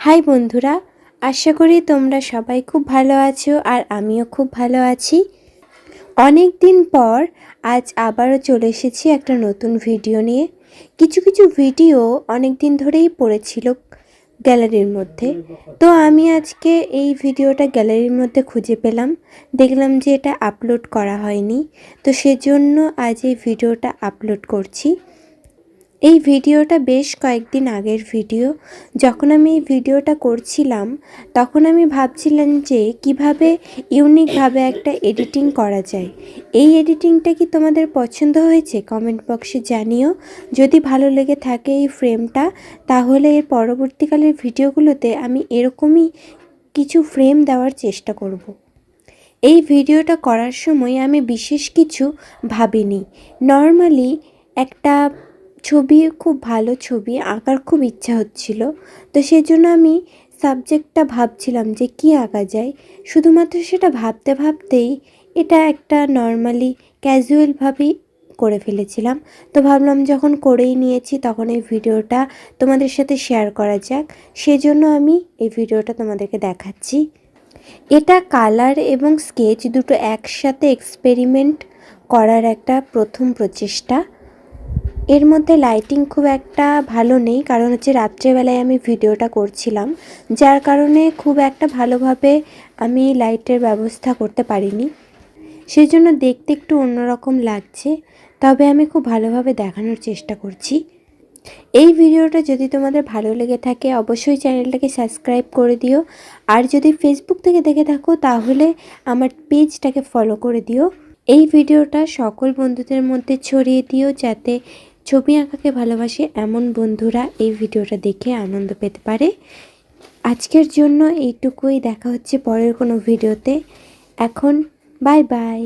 High বন্ধুরা, আশা করি তোমরা সবাই খুব ভালো আছো আর আমিও খুব ভালো আছি। অনেক দিন পর আজ আবারও চলে এসেছি একটা নতুন ভিডিও নিয়ে। কিছু কিছু ভিডিও অনেক দিন ধরেই পড়েছিল গ্যালারির মধ্যে। তো আমি আজকে এই ভিডিওটা গ্যালারির মধ্যে খুঁজে পেলাম। দেখলাম যে এটা আপলোড করা হয়নি। তো সেজন্য আজ এই ভিডিওটা আপলোড করছি। এই ভিডিওটা বেশ কয়েকদিন আগের ভিডিও। যখন আমি এই ভিডিওটা করছিলাম, তখন আমি ভাবছিলাম যে কীভাবে ইউনিকভাবে একটা এডিটিং করা যায়। এই এডিটিংটা কি তোমাদের পছন্দ হয়েছে? কমেন্ট বক্সে জানিও। যদি ভালো লেগে থাকে এই ফ্রেমটা, তাহলে এর পরবর্তীকালের ভিডিওগুলোতে আমি এরকমই কিছু ফ্রেম দেওয়ার চেষ্টা করব। এই ভিডিওটা করার সময় আমি বিশেষ কিছু ভাবিনি। নর্মালি একটা ছবি, খুব ভালো ছবি, আঁকার খুব ইচ্ছা হচ্ছিল। তো সেই জন্য আমি সাবজেক্টটা ভাবছিলাম যে কী আঁকা যায়। শুধুমাত্র সেটা ভাবতে ভাবতেই এটা একটা নর্মালি ক্যাজুয়ালভাবেই করে ফেলেছিলাম। তো ভাবলাম যখন করেই নিয়েছি তখন এই ভিডিওটা তোমাদের সাথে শেয়ার করা যাক। সেজন্য আমি এই ভিডিওটা তোমাদেরকে দেখাচ্ছি। এটা কালার এবং স্কেচ দুটো একসাথে এক্সপেরিমেন্ট করার একটা প্রথম প্রচেষ্টা। এর মধ্যে লাইটিং খুব একটা ভালো নেই, কারণ হচ্ছে রাত্রেবেলায় আমি ভিডিওটা করছিলাম, যার কারণে খুব একটা ভালোভাবে আমি লাইটের ব্যবস্থা করতে পারিনি। সেই জন্য দেখতে একটু অন্যরকম লাগছে, তবে আমি খুব ভালোভাবে দেখানোর চেষ্টা করছি। এই ভিডিওটা যদি তোমাদের ভালো লেগে থাকে, অবশ্যই চ্যানেলটাকে সাবস্ক্রাইব করে দিও, আর যদি ফেসবুক থেকে দেখে থাকো, তাহলে আমার পেজটাকে ফলো করে দিও। এই ভিডিওটা সকল বন্ধুদের মধ্যে ছড়িয়ে দিও, যাতে ছবি আঁকাকে ভালোবাসে এমন বন্ধুরা এই ভিডিওটা দেখে আনন্দ পেতে পারে। আজকের জন্য এইটুকুই, দেখা হচ্ছে পরের কোনো ভিডিওতে। এখন বাই বাই